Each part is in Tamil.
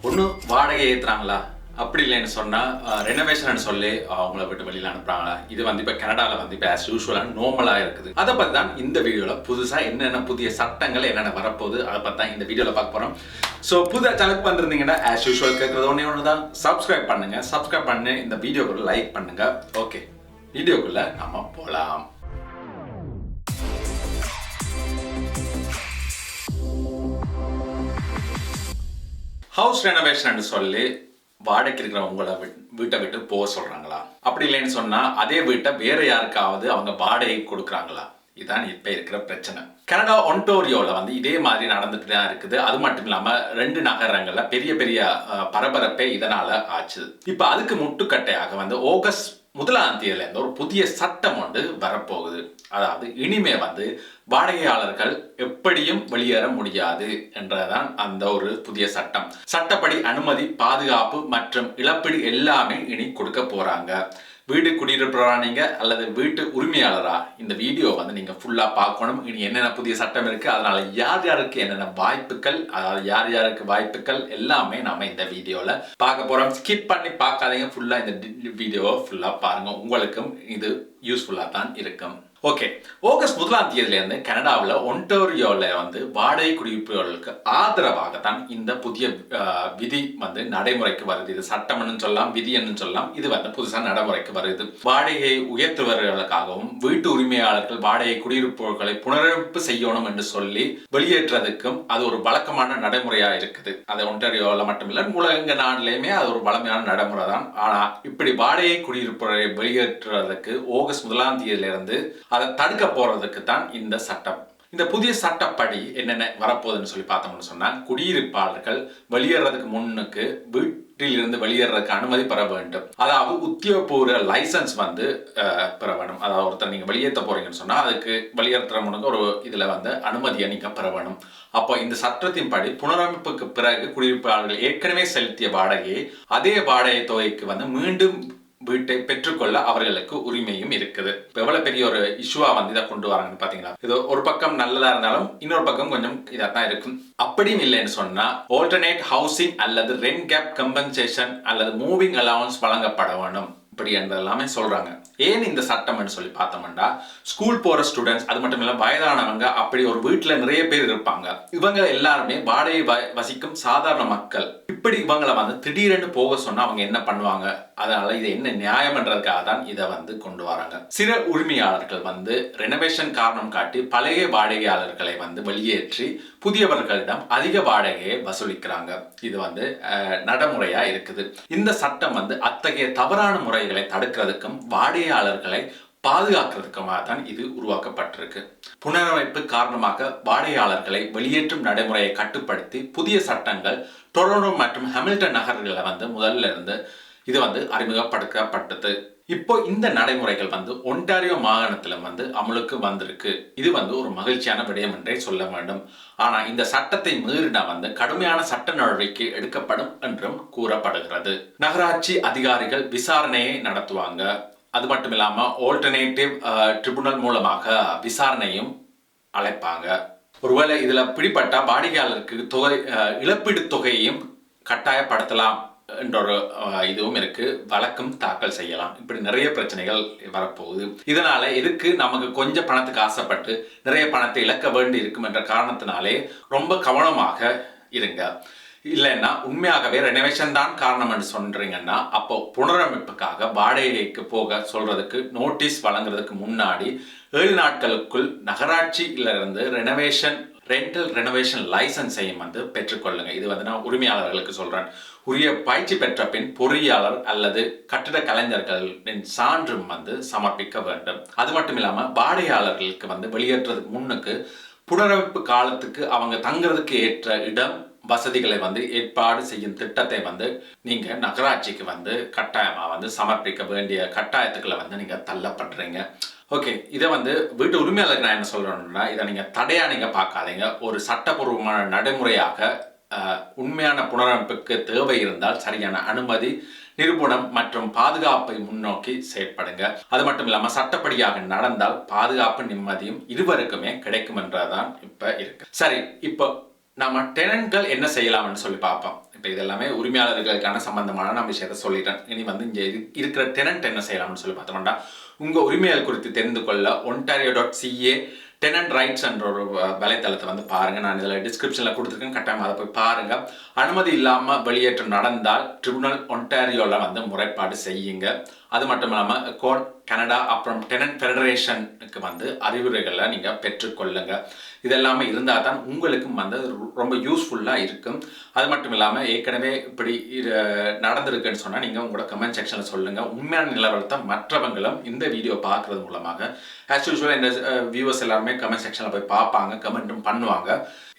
ஒன்று வாடகை ஏற்றுறாங்களா அப்படி இல்லைன்னு சொன்னால் ரெனோவேஷன் சொல்லி அவங்கள விட்டு வெளியில் அனுப்புறாங்களா? இது வந்து இப்போ கனடாவில் வந்து இப்போ ஆஸ் யூஸ்வலாக நார்மலாக இருக்குது. அதை பற்றி தான் இந்த வீடியோவில் புதுசாக என்னென்ன புதிய சட்டங்கள் என்னென்ன வரப்போகுது அதை பற்றி தான் இந்த வீடியோவில் பார்க்க போகிறோம் ஸோ புது சேனலுக்கு பண்ணிருந்தீங்கன்னா ஆஸ் யூஸ்வல் கேட்குறது ஒன்றே ஒன்று தான் சப்ஸ்கிரைப் பண்ணுங்கள் சப்ஸ்கிரைப் பண்ணி இந்த வீடியோக்குள்ளே லைக் பண்ணுங்கள் ஓகே வீடியோக்குள்ளே நம்ம போகலாம் ஹவுஸ் ரெனோவேஷன் சொல்லி வாடகைக்கு இருக்கிற உங்களை வீட்டை விட்டு போக சொல்றாங்களா? அப்படி இல்லைன்னு சொன்னா அதே வீட்டை வேற யாருக்காவது அவங்க வாடகை கொடுக்குறாங்களா? இதுதான் இப்ப இருக்கிற பிரச்சனை. கனடா ஒன்டோரியோல வந்து இதே மாதிரி நடந்துட்டு தான் இருக்குது. அது மட்டும் இல்லாம ரெண்டு நகரங்கள்ல பெரிய பெரிய பரபரப்பே இதனால ஆச்சு. இப்ப அதுக்கு முட்டுக்கட்டையாக வந்து ஆகஸ்ட் முதலாம் தேதியிலேருந்து ஒரு புதிய சட்டம் ஒன்று வரப்போகுது. அதாவது இனிமே வந்து வாடகையாளர்கள் எப்படியும் வெளியேற முடியாது என்றதான் அந்த ஒரு புதிய சட்டம். சட்டப்படி அனுமதி பாதுகாப்பு மற்றும் இழப்பீடு எல்லாமே இனி கொடுக்க போறாங்க. வீடு குடியிருப்பவரா நீங்க அல்லது வீட்டு உரிமையாளரா? இந்த வீடியோ வந்து நீங்க ஃபுல்லா பார்க்கணும். இனி என்னென்ன புதிய சட்டம் இருக்கு அதனால யார் யாருக்கு என்னென்ன வாய்ப்புகள் அதாவது யார் யாருக்கு வாய்ப்புகள் எல்லாமே நாம இந்த வீடியோல பார்க்க போறோம். ஸ்கிப் பண்ணி பார்க்காதீங்க. ஃபுல்லா இந்த வீடியோவை ஃபுல்லா பாருங்க. உங்களுக்கும் இது யூஸ்ஃபுல்லா தான் இருக்கும். ஓகே. ஆகஸ்ட் முதலாம் தேதியிலேருந்து கனடாவில் ஒன்டோரியோவில் வந்து வாடகை குடியிருப்புகளுக்கு ஆதரவாக தான் இந்த புதிய விதி வந்து நடைமுறைக்கு வருது. இது சட்டம்னு சொல்லலாம் விதி விதின்னு சொல்லலாம். இது வந்து புதுசாக நடைமுறைக்கு வருது. வாடகையை உயர்த்துவர்களுக்காகவும் வீட்டு உரிமையாளர்கள் வாடகை குடியிருப்புகளை புனரமைப்பு செய்யணும் என்று சொல்லி வெளியேற்றதுக்கும் அது ஒரு வழக்கமான நடைமுறையா இருக்குது. அது ஒன்டோரியோவில் மட்டுமில்லை உலக நாடுலையுமே அது ஒரு வளமையான நடைமுறை தான் ஆனா இப்படி வாடகை குடியிருப்புகளை வெளியேற்றுறதுக்கு ஆகஸ்ட் முதலாம் தேதியிலிருந்து அதை தடுக்க போறதுக்கு தான் இந்த சட்டம். இந்த புதிய சட்டப்படி என்னென்ன வரப்போகுதுன்னு சொல்லி பார்த்தோம்னு சொன்னால் குடியிருப்பாளர்கள் வெளியேறதுக்கு முன்னுக்கு வீட்டில் இருந்து வெளியேறதுக்கு அனுமதி பெற வேண்டும். அதாவது உத்தியோகபூர்வ லைசன்ஸ் வந்து பெற வேணும் அதாவது ஒருத்தர் நீங்கள் வெளியேற்ற போறீங்கன்னு சொன்னால் அதுக்கு வெளியேற்ற முன்னுக்கு ஒரு இதில் வந்து அனுமதியை அணிக்க பெற வேணும் அப்போ இந்த சட்டத்தின்படி புனரமைப்புக்கு பிறகு குடியிருப்பாளர்கள் ஏற்கனவே செலுத்திய வாடகையை அதே வாடகை தொகைக்கு வந்து மீண்டும் வீட்டை பெற்றுக்கொள்ள அவர்களுக்கு உரிமையும் இருக்குது. இப்ப எவ்வளவு பெரிய ஒரு இஷ்யூவா வந்து இதை கொண்டு வராங்கன்னு பார்த்தீங்களா இது ஒரு பக்கம் நல்லதா இருந்தாலும் இன்னொரு பக்கம் கொஞ்சம் இதாக தான் இருக்கும். அப்படியும் இல்லைன்னு சொன்னா ஆல்டர்னேட் ஹவுசிங் அல்லது ரெண்ட் கேப் கம்பன்சேஷன் அல்லது மூவிங் அலவன்ஸ் வழங்கப்பட வேணும். இப்படி என்பதெல்லாமே சொல்றாங்க. ஏன் இந்த சட்டம்னு சொல்லி பார்த்தோம்னா ஸ்கூல் போற ஸ்டூடெண்ட்ஸ் அது மட்டும் இல்ல வயதானவங்க அப்படி ஒரு வீட்டுல நிறைய பேர் இருப்பாங்க. இவங்க எல்லாருமே வாடகை வ- வசிக்கும் சாதாரண மக்கள். இப்படி இவங்களை வந்து திடீரென்று போக சொன்னா அவங்க என்ன பண்ணுவாங்க? அதனால இது என்ன நியாயம்ன்றதுக்காக தான் இதை வந்து கொண்டு வராங்க. சில உரிமையாளர்கள் வந்து ரெனோவேஷன் காரணம் காட்டி பழைய வாடகையாளர்களை வந்து வெளியேற்றி புதியவர்களிடம் அதிக வாடகையை வசூலிக்கிறாங்க. இது வந்து அஹ், நடைமுறையா இருக்குது. இந்த சட்டம் வந்து அத்தகைய தவறான முறைகளை தடுக்கிறதுக்கும் வாடகை வாடகையாளர்களை பாதுகாக்கிறதுக்குமாக தான் இது உருவாக்கப்பட்டிருக்கு. புனரமைப்பு காரணமாக வாடகையாளர்களை வெளியேற்றும் நடைமுறையை கட்டுப்படுத்தி புதிய சட்டங்கள் டொரோனோ மற்றும் ஹாமில்டன் நகர்களில் வந்து முதல்ல இருந்து இது வந்து அறிமுகப்படுத்தப்பட்டது. இப்போ இந்த நடைமுறைகள் வந்து ஒன்டாரியோ மாகாணத்தில் வந்து அமலுக்கு வந்திருக்கு. இது வந்து ஒரு மகிழ்ச்சியான விடயம் என்றே சொல்ல வேண்டும். ஆனால் இந்த சட்டத்தை மீறினா வந்து கடுமையான சட்ட நடவடிக்கை எடுக்கப்படும் என்றும் கூறப்படுகிறது. நகராட்சி அதிகாரிகள் விசாரணையை நடத்துவாங்க. அது மட்டும் இல்லாமல் ஆல்டர்னேட்டிவ் ட்ரிபுனல் மூலமாக விசாரணையும் அழைப்பாங்க. ஒருவேளை இதில் பிடிப்பட்ட வாடிக்கையாளருக்கு தொகை uh, இழப்பீடு தொகையையும் கட்டாயப்படுத்தலாம் என்ற ஒரு uh, இதுவும் இருக்கு. வழக்கம் தாக்கல் செய்யலாம். இப்படி நிறைய பிரச்சனைகள் வரப்போகுது. இதனால எதுக்கு நமக்கு கொஞ்சம் பணத்துக்கு ஆசைப்பட்டு நிறைய பணத்தை இழக்க வேண்டி இருக்கும் என்ற காரணத்தினாலே ரொம்ப கவனமாக இருங்க. இல்லைன்னா உண்மையாகவே ரெனோவேஷன் தான் காரணம் என்று சொல்றீங்கன்னா அப்போ புனரமைப்புக்காக வாடகைக்கு போக சொல்றதுக்கு நோட்டீஸ் வழங்குறதுக்கு முன்னாடி ஏழு நாட்களுக்குள் நகராட்சியிலிருந்து ரெனோவேஷன் ரெண்டல் ரெனோவேஷன் லைசன்ஸையும் வந்து பெற்றுக்கொள்ளுங்க. இது வந்து நான் உரிமையாளர்களுக்கு சொல்றேன். உரிய பயிற்சி பெற்ற பின் பொறியாளர் அல்லது கட்டிட கலைஞர்களின் சான்றும் வந்து சமர்ப்பிக்க வேண்டும். அது மட்டும் இல்லாமல் வாடகையாளர்களுக்கு வந்து வெளியேற்றதுக்கு முன்னுக்கு புனரமைப்பு காலத்துக்கு அவங்க தங்குறதுக்கு ஏற்ற இடம் வசதிகளை வந்து ஏற்பாடு செய்யும் திட்டத்தை வந்து நீங்க நகராட்சிக்கு வந்து கட்டாயமா வந்து சமர்ப்பிக்க வேண்டிய கட்டாயத்துக்களை வந்து நீங்க தள்ளப்படுறீங்க. ஓகே இதை வந்து வீட்டு உரிமையாளருக்கு நான் என்ன சொல்றேன்னா இதை நீங்க தடையா நீங்க பார்க்காதீங்க. ஒரு சட்டபூர்வமான நடைமுறையாக உண்மையான புனரமைப்புக்கு தேவை இருந்தால் சரியான அனுமதி நிரூபணம் மற்றும் பாதுகாப்பை முன்னோக்கி செயற்படுங்க. அது மட்டும் இல்லாமல் சட்டப்படியாக நடந்தால் பாதுகாப்பு நிம்மதியும் இருவருக்குமே கிடைக்கும் என்றதான் இப்ப இருக்கு. சரி இப்போ நம்ம டெனன்ட்கள் என்ன செய்யலாம்னு சொல்லி பார்ப்போம். இப்போ இதெல்லாமே உரிமையாளர்களுக்கான சம்பந்தமான நான் விஷயத்தை சொல்லிட்டேன். இனி வந்து இங்கே இருக்கிற டெனன்ட் என்ன செய்யலாம்னு சொல்லி பார்த்தோம்னா உங்கள் உரிமைகள் குறித்து தெரிந்து கொள்ள Ontario dot CA tenant rights என்ற ஒரு வலைத்தளத்தை வந்து பாருங்கள் நான் இதில் டிஸ்கிரிப்ஷனில் கொடுத்துருக்கேன். கட்டாயம் அதை போய் பாருங்கள் அனுமதி இல்லாமல் வெளியேற்றம் நடந்தால் ட்ரிபுனல் ஒன்டாரியோவில் வந்து முறைப்பாடு செய்யுங்க. அது மட்டும் இல்லாமல் கோன் கனடா அப்புறம் டெனன்ட் ஃபெடரேஷனுக்கு வந்து அறிவுரைகளை நீங்கள் பெற்றுக்கொள்ளுங்க. இதெல்லாமே இருந்தால் தான் உங்களுக்கும் வந்து ரொம்ப யூஸ்ஃபுல்லாக இருக்கும். அது மட்டும் இல்லாமல் ஏற்கனவே இப்படி இது நடந்திருக்குன்னு சொன்னால் நீங்கள் உங்களோட கமெண்ட் செக்ஷனில் சொல்லுங்கள் உண்மையான நிலவரத்தை மற்றவங்களும் இந்த வீடியோ பார்க்குறது மூலமாக. ஆஸ் யூஸ்வல் இந்த வியூவர்ஸ் எல்லாருமே கமெண்ட் செக்ஷனில் போய் பார்ப்பாங்க கமெண்ட்டும் பண்ணுவாங்க.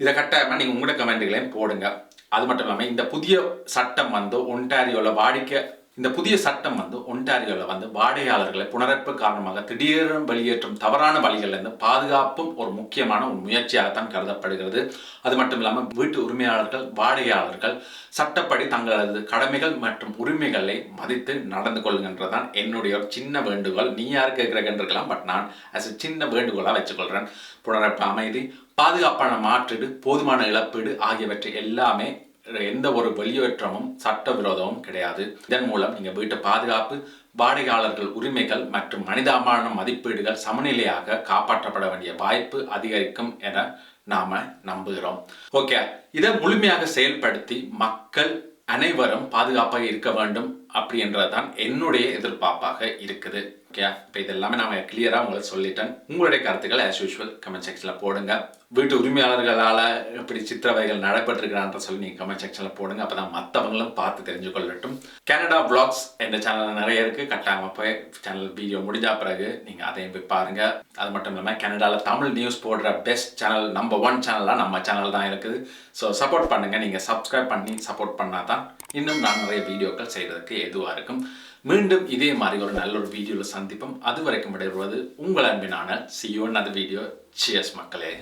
இதை கட்டாயமாக நீங்கள் உங்களோட கமெண்ட்டுகளையும் போடுங்க. அது மட்டும் இல்லாமல் இந்த புதிய சட்டம் வந்து ஒன்டாரியோவில் வாடிக்கை இந்த புதிய சட்டம் வந்து ஒன்டாரியோவில் வந்து வாடகையாளர்களை புனரப்பு காரணமாக திடீரென வெளியேற்றும் தவறான வழிகளிலிருந்து பாதுகாப்பும் ஒரு முக்கியமான ஒரு முயற்சியாகத்தான் கருதப்படுகிறது. அது மட்டும் இல்லாமல் வீட்டு உரிமையாளர்கள் வாடகையாளர்கள் சட்டப்படி தங்களது கடமைகள் மற்றும் உரிமைகளை மதித்து நடந்து கொள்ளுங்கன்றதான் என்னுடைய ஒரு சின்ன வேண்டுகோள். நீ யார் கேட்குறீங்கன்றிருக்கலாம் பட் நான் அஸ் எ சின்ன வேண்டுகோளாக வச்சுக்கொள்கிறேன் புனரப்பு அமைதி பாதுகாப்பான மாற்றீடு போதுமான இழப்பீடு ஆகியவற்றை எல்லாமே எந்த ஒரு வெளியேற்றமும் சட்டவிரோதமும் கிடையாது. இதன் மூலம் நீங்க வீட்டு பாதுகாப்பு வாடகையாளர்கள் உரிமைகள் மற்றும் மனிதாபான மதிப்பீடுகள் சமநிலையாக காப்பாற்றப்பட வேண்டிய வாய்ப்பு அதிகரிக்கும் என நாம நம்புகிறோம். ஓகே இதை முழுமையாக செயல்படுத்தி மக்கள் அனைவரும் பாதுகாப்பாக இருக்க வேண்டும். அப்படின்றது தான் என்னுடைய எதிர்பார்ப்பாக இருக்குது. ஓகே இப்போ இதெல்லாமே நான் கிளியராக உங்களுக்கு சொல்லிட்டேன். உங்களுடைய கருத்துக்கள் ஆஸ் யூஷுவல் கமெண்ட் செக்ஷனில் போடுங்க. வீட்டு உரிமையாளர்களால் எப்படி சித்திரவைகள் நடைபெற்றிருக்கிறான்ற சொல்லி நீங்கள் கமெண்ட் செக்ஷனில் போடுங்க. அப்போ தான் மற்றவங்களும் பார்த்து தெரிஞ்சு கொள்ளட்டும். கனடா பிளாக்ஸ் எந்த சேனல் நிறைய இருக்குது கட்டாயமாக போய் சேனல் வீடியோ முடிஞ்ச பிறகு நீங்கள் அதையும் போய் பாருங்க. அது மட்டும் இல்லாமல் கனடாவில் தமிழ் நியூஸ் போடுற பெஸ்ட் சேனல் நம்பர் ஒன் சேனலாக நம்ம சேனல் தான் இருக்குது. ஸோ சப்போர்ட் பண்ணுங்கள் நீங்கள் சப்ஸ்கிரைப் பண்ணி சப்போர்ட் பண்ணால் தான் இன்னும் நான் நிறைய வீடியோக்கள் செய்கிறதுக்கு எதுவாக இருக்கும். மீண்டும் இதே மாதிரி ஒரு நல்ல ஒரு வீடியோவில் சந்திப்போம். அது வரைக்கும் விடைபெறுவது உங்கள் அன்பினான சியோன். அந்த வீடியோ சியஸ் மக்களே.